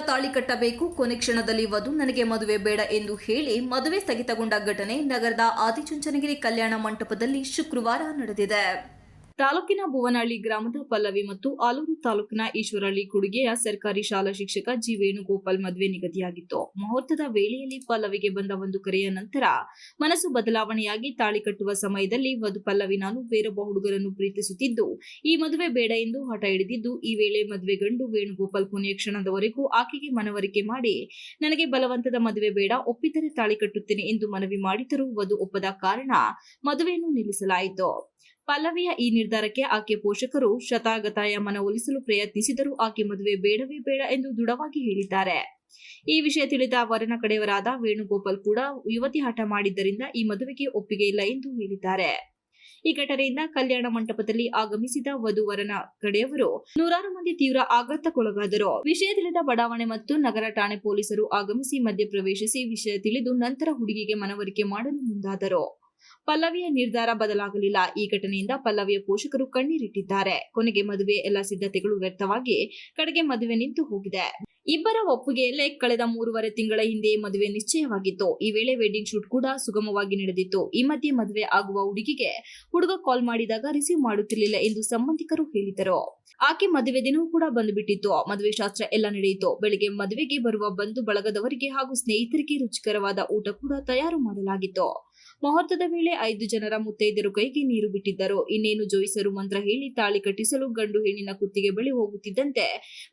ತಾಳಿ ಕಟ್ಟಬೇಕು? ಕೊನೆ ಕ್ಷಣದಲ್ಲಿ ವಧು ನನಗೆ ಮದುವೆ ಬೇಡ ಎಂದು ಹೇಳಿ ಮದುವೆ ಸ್ಥಗಿತಗೊಂಡ ಘಟನೆ ನಗರದ ಆದಿಚುಂಚನಗಿರಿ ಕಲ್ಯಾಣ ಮಂಟಪದಲ್ಲಿ ಶುಕ್ರವಾರ ನಡೆದಿದೆ. ತಾಲೂಕಿನ ಭುವನಹಳ್ಳಿ ಗ್ರಾಮದ ಪಲ್ಲವಿ ಮತ್ತು ಆಲೂರು ತಾಲೂಕಿನ ಈಶ್ವರಹಳ್ಳಿ ಕುಡುಗೆಯ ಸರ್ಕಾರಿ ಶಾಲಾ ಶಿಕ್ಷಕ ಜಿ ವೇಣುಗೋಪಾಲ್ ಮದುವೆ ನಿಗದಿಯಾಗಿತ್ತು. ಮುಹೂರ್ತದ ವೇಳೆಯಲ್ಲಿ ಪಲ್ಲವಿಗೆ ಬಂದ ಒಂದು ಕರೆಯ ನಂತರ ಮನಸ್ಸು ಬದಲಾವಣೆಯಾಗಿ ತಾಳಿ ಕಟ್ಟುವ ಸಮಯದಲ್ಲಿ ವಧು ಪಲ್ಲವಿ ನಾನು ಬೇರೊಬ್ಬ ಹುಡುಗರನ್ನು ಪ್ರೀತಿಸುತ್ತಿದ್ದು, ಈ ಮದುವೆ ಬೇಡ ಎಂದು ಹಠ ಹಿಡಿದಿದ್ದು, ಈ ವೇಳೆ ಮದುವೆ ಗಂಡು ವೇಣುಗೋಪಾಲ್ ಕೊನೆಯ ಕ್ಷಣದವರೆಗೂ ಆಕೆಗೆ ಮನವರಿಕೆ ಮಾಡಿ, ನನಗೆ ಬಲವಂತದ ಮದುವೆ ಬೇಡ ಒಪ್ಪಿದರೆ ತಾಳಿ ಕಟ್ಟುತ್ತೇನೆ ಎಂದು ಮನವಿ ಮಾಡಿದರೂ ವಧು ಒಪ್ಪದ ಕಾರಣ ಮದುವೆಯನ್ನು ನಿಲ್ಲಿಸಲಾಯಿತು. ಪಲ್ಲವಿಯ ಈ ನಿರ್ಧಾರಕ್ಕೆ ಆಕೆ ಪೋಷಕರು ಶತಾಗತಾಯ ಮನವೊಲಿಸಲು ಪ್ರಯತ್ನಿಸಿದರೂ ಆಕೆ ಮದುವೆ ಬೇಡವೇ ಬೇಡ ಎಂದು ದೃಢವಾಗಿ ಹೇಳಿದ್ದಾರೆ. ಈ ವಿಷಯ ತಿಳಿದ ವರನ ಕಡೆಯವರಾದ ವೇಣುಗೋಪಾಲ್ ಕೂಡ ಯುವತಿ ಹಠ ಮಾಡಿದ್ದರಿಂದ ಈ ಮದುವೆಗೆ ಒಪ್ಪಿಗೆ ಇಲ್ಲ ಎಂದು ಹೇಳಿದ್ದಾರೆ. ಈ ಘಟನೆಯಿಂದ ಕಲ್ಯಾಣ ಮಂಟಪದಲ್ಲಿ ಆಗಮಿಸಿದ ವಧುವರನ ಕಡೆಯವರು ನೂರಾರು ಮಂದಿ ತೀವ್ರ ಆಘಾತಕ್ಕೊಳಗಾದರು. ವಿಷಯ ತಿಳಿದ ಬಡಾವಣೆ ಮತ್ತು ನಗರ ಠಾಣೆ ಪೊಲೀಸರು ಆಗಮಿಸಿ ಮಧ್ಯಪ್ರವೇಶಿಸಿ ವಿಷಯ ತಿಳಿದು ನಂತರ ಹುಡುಗಿಗೆ ಮನವರಿಕೆ ಮಾಡಲು ಮುಂದಾದರು. ಪಲ್ಲವಿಯ ನಿರ್ಧಾರ ಬದಲಾಗಲಿಲ್ಲ. ಈ ಘಟನೆಯಿಂದ ಪಲ್ಲವಿಯ ಪೋಷಕರು ಕಣ್ಣೀರಿಟ್ಟಿದ್ದಾರೆ. ಕೊನೆಗೆ ಮದುವೆ ಎಲ್ಲ ಸಿದ್ಧತೆಗಳು ವ್ಯರ್ಥವಾಗಿ ಕಡೆಗೆ ಮದುವೆ ನಿಂತು ಹೋಗಿದೆ. ಇಬ್ಬರ ಒಪ್ಪಿಗೆಯಲ್ಲೇ ಕಳೆದ ಮೂರುವರೆ ತಿಂಗಳ ಹಿಂದೆ ಮದುವೆ ನಿಶ್ಚಯವಾಗಿತ್ತು. ಈ ವೇಳೆ ವೆಡ್ಡಿಂಗ್ ಶೂಟ್ ಕೂಡ ಸುಗಮವಾಗಿ ನಡೆದಿತ್ತು. ಈ ಮಧ್ಯೆ ಮದುವೆ ಆಗುವ ಹುಡುಗಿಗೆ ಹುಡುಗ ಕಾಲ್ ಮಾಡಿದಾಗ ರಿಸೀವ್ ಮಾಡುತ್ತಿರಲಿಲ್ಲ ಎಂದು ಸಂಬಂಧಿಕರು ಹೇಳಿದರು. ಆಕೆ ಮದುವೆ ದಿನವೂ ಕೂಡ ಬಂದುಬಿಟ್ಟಿತ್ತು. ಮದುವೆ ಶಾಸ್ತ್ರ ಎಲ್ಲ ನಡೆಯಿತು. ಬೆಳಿಗ್ಗೆ ಮದುವೆಗೆ ಬರುವ ಬಂಧು ಬಳಗದವರಿಗೆ ಹಾಗೂ ಸ್ನೇಹಿತರಿಗೆ ರುಚಿಕರವಾದ ಊಟ ಕೂಡ ತಯಾರು ಮಾಡಲಾಗಿತ್ತು. ಮುಹೂರ್ತದ ವೇಳೆ ಐದು ಜನರ ಮುತ್ತೈದೆಯರು ಕೈಗೆ ನೀರು ಬಿಟ್ಟಿದ್ದರು. ಇನ್ನೇನು ಜೋಯಿಸರು ಮಂತ್ರ ಹೇಳಿ ತಾಳಿ ಕಟ್ಟಿಸಲು ಗಂಡು ಹೆಣ್ಣಿನ ಕುತ್ತಿಗೆ ಬಳಿ ಹೋಗುತ್ತಿದ್ದಂತೆ.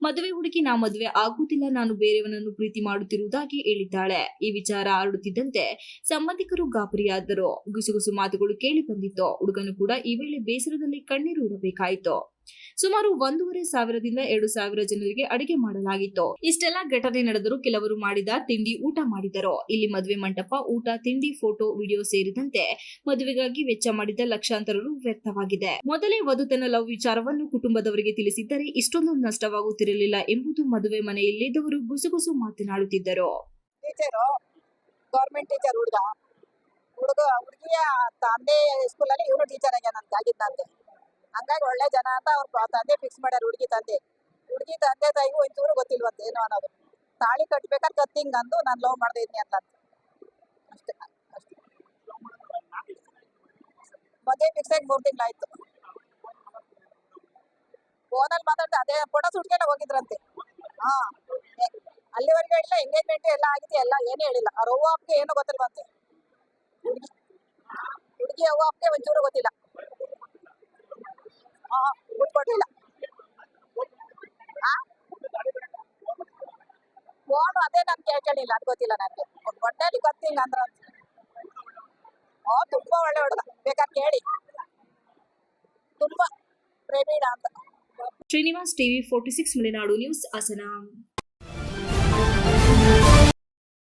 ಮದುವೆ ಹುಡುಗಿ ನಾ ಮದುವೆ ಆಗುವುದಿಲ್ಲ, ನಾನು ಬೇರೆಯವನನ್ನು ಪ್ರೀತಿ ಮಾಡುತ್ತಿರುವುದಾಗಿ ಹೇಳಿದ್ದಾಳೆ. ಈ ವಿಚಾರ ಹರಡುತ್ತಿದ್ದಂತೆ ಸಂಬಂಧಿಕರು ಗಾಬರಿಯಾದರು. ಗುಸುಗುಸು ಮಾತುಗಳು ಕೇಳಿ ಬಂದಿತ್ತು. ಹುಡುಗನು ಕೂಡ ಈ ವೇಳೆ ಬೇಸರದಲ್ಲಿ ಕಣ್ಣೀರು ಇಡಬೇಕಾಯಿತು. ಸುಮಾರು ಒಂದೂವರೆ ಸಾವಿರದಿಂದ ಎರಡು ಸಾವಿರ ಜನರಿಗೆ ಅಡಿಗೆ ಮಾಡಲಾಗಿತ್ತು. ಇಷ್ಟೆಲ್ಲ ಘಟನೆ ನಡೆದರೂ ಕೆಲವರು ಮಾಡಿದ ತಿಂಡಿ ಊಟ ಮಾಡಿದರು. ಇಲ್ಲಿ ಮದುವೆ ಮಂಟಪ, ಊಟ, ತಿಂಡಿ, ಫೋಟೋ, ವಿಡಿಯೋ ಸೇರಿದಂತೆ ಮದುವೆಗಾಗಿ ವೆಚ್ಚ ಮಾಡಿದ ಲಕ್ಷಾಂತರ ರು ವ್ಯರ್ಥವಾಗಿದೆ ಮೊದಲೇ ವಧು ತನ್ನ ಲವ್ ವಿಚಾರವನ್ನು ಕುಟುಂಬದವರಿಗೆ ತಿಳಿಸಿದ್ದರೆ ಇಷ್ಟೊಂದು ನಷ್ಟವಾಗುತ್ತಿರಲಿಲ್ಲ ಎಂಬುದು ಮದುವೆ ಮನೆಯಲ್ಲಿದ್ದವರು ಗುಸುಗುಸು ಮಾತನಾಡುತ್ತಿದ್ದರು. ಹುಡುಗ. ಹುಡುಗ, ಹುಡುಗಿಯ ತಂದೆ ಸ್ಕೂಲಲ್ಲಿ ಇವನು ಟೀಚರ್ ಆಗಿದ್ದಂತೆ ಹಂಗಾಗಿ ಒಳ್ಳೆ ಜನ ಅಂತ ಅವ್ರ ತಂದೆ ಫಿಕ್ಸ್ ಮಾಡ್ಯಾರ ಹುಡುಗಿ ತಂದೆ. ಹುಡುಗಿ ತಂದೆ ತಾಯಿಗೂ ಒಂಚೂರು ಗೊತ್ತಿಲ್ವಂತ ಏನು ಅನ್ನೋದು. ತಾಳಿ ಕಟ್ಬೇಕಾದ್ರೆ ಕತ್ತಿಂಗ್ ಅಂದು ನಾನು ಲವ್ ಮಾಡ್ದೆ ಇದ್ನಿ ಅಂತ ಅಷ್ಟೇ ಮದುವೆ ಫಿಕ್ಸ್ ಆಗಿ ಮೂರು ತಿಂಗಳಾಯ್ತು ಫೋನಲ್ಲಿ ಮಾತಾಡ್ದೆ ಅದೇ ಫೋಟೋ ಸುಟ್ಗೆಲ್ಲ ಹೋಗಿದ್ರಂತೆ. ಹಾ, ಅಲ್ಲಿವರೆಗೆ ಹೇಳಿಲ್ಲ ಎಂಗೇಜ್ಮೆಂಟ್ ಎಲ್ಲ ಆಗಿದೆ ಎಲ್ಲ ಏನು ಹೇಳಿಲ್ಲ. ಅವ್ರ ಅವ್ವ ಅಪ್ಪಗೆ ಏನು ಗೊತ್ತಿಲ್ವಂತೆ. ಹುಡುಗಿ ಹುಡುಗಿ ಅವ್ವ ಅಪ್ಪಗೆ ಒಂಚೂರು ಗೊತ್ತಿಲ್ಲ. ಹಾ ಬಿಟ್ಕೊಟ್ಟಿಲ್ಲ ಫೋನ್ ಅದೇ ನಾನು ಕೇಳ್ಕೊಂಡಿಲ್ಲ, ಅದು ಗೊತ್ತಿಲ್ಲ ನನಗೆ ಹೊಟ್ಟೆಲಿ ಗೊತ್ತಿಲ್ಲ ಅಂದ್ರ ಓ, ತುಂಬಾ ಒಳ್ಳೆ ಹುಡುಗ. ಬೇಕಾದ್ರೆ ಕೇಳಿ? ತುಂಬಾ ಪ್ರೇಮೀಡ ಅಂತ Srinivas TV forty six, Malenadu news, Hassan.